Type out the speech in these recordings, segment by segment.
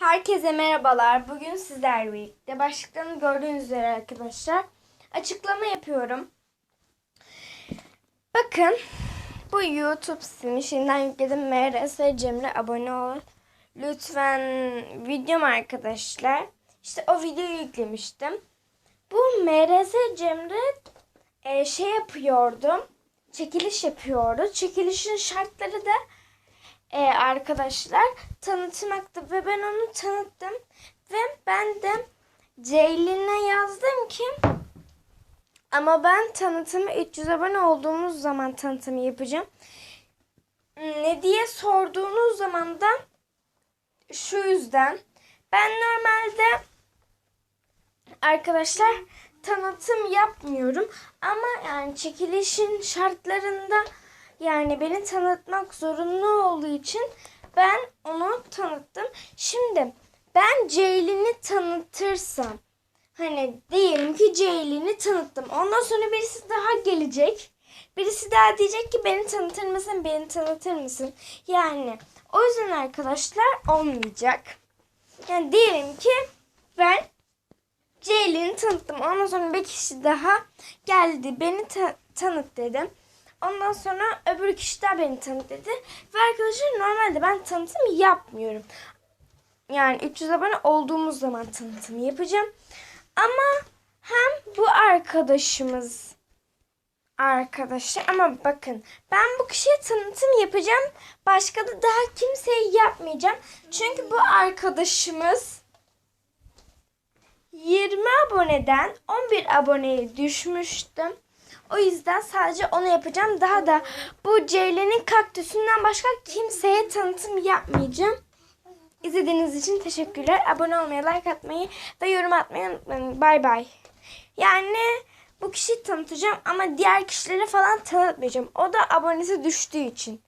Herkese merhabalar. Bugün sizlerle birlikte başlıklarını gördüğünüz üzere arkadaşlar açıklama yapıyorum. Bakın bu YouTube sitemi şimdiden yükledim. MRS Cemre abone olun. Lütfen videom arkadaşlar. İşte o videoyu yüklemiştim. Bu MRS Cemre e, şey yapıyordum. Çekiliş yapıyordu. Çekilişin şartları da e, arkadaşlar. Tanıtmaktı ve ben onu tanıttım. Ve ben de Ceylin'e yazdım ki ama ben tanıtımı 300 abone olduğumuz zaman tanıtımı yapacağım. Ne diye sorduğunuz zaman da şu yüzden. Ben normalde arkadaşlar tanıtım yapmıyorum ama yani çekilişin şartlarında yani beni tanıtmak zorunlu olduğu için ben onu tanıttım. Şimdi ben Ceylin'i tanıtırsam hani diyelim ki Ceylin'i tanıttım. Ondan sonra birisi daha gelecek. Birisi daha diyecek ki beni tanıtır mısın? Beni tanıtır mısın? Yani o yüzden arkadaşlar olmayacak. Yani diyelim ki ben Ceylin'i tanıttım. Ondan sonra bir kişi daha geldi. Beni ta- tanıt dedim. Ondan sonra öbür kişi daha beni tanıt dedi. Ve arkadaşlar normalde ben tanıtım yapmıyorum. Yani 300 abone olduğumuz zaman tanıtım yapacağım. Ama hem bu arkadaşımız arkadaşlar ama bakın ben bu kişiye tanıtım yapacağım. Başka da daha kimseye yapmayacağım. Çünkü bu arkadaşımız 20 aboneden 11 aboneye düşmüştüm. O yüzden sadece onu yapacağım. Daha da bu Ceylan'ın kaktüsünden başka kimseye tanıtım yapmayacağım. İzlediğiniz için teşekkürler. Abone olmayı, like atmayı ve yorum atmayı unutmayın. Bay bay. Yani bu kişiyi tanıtacağım ama diğer kişilere falan tanıtmayacağım. O da abonesi düştüğü için.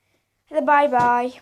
Hadi bay bay.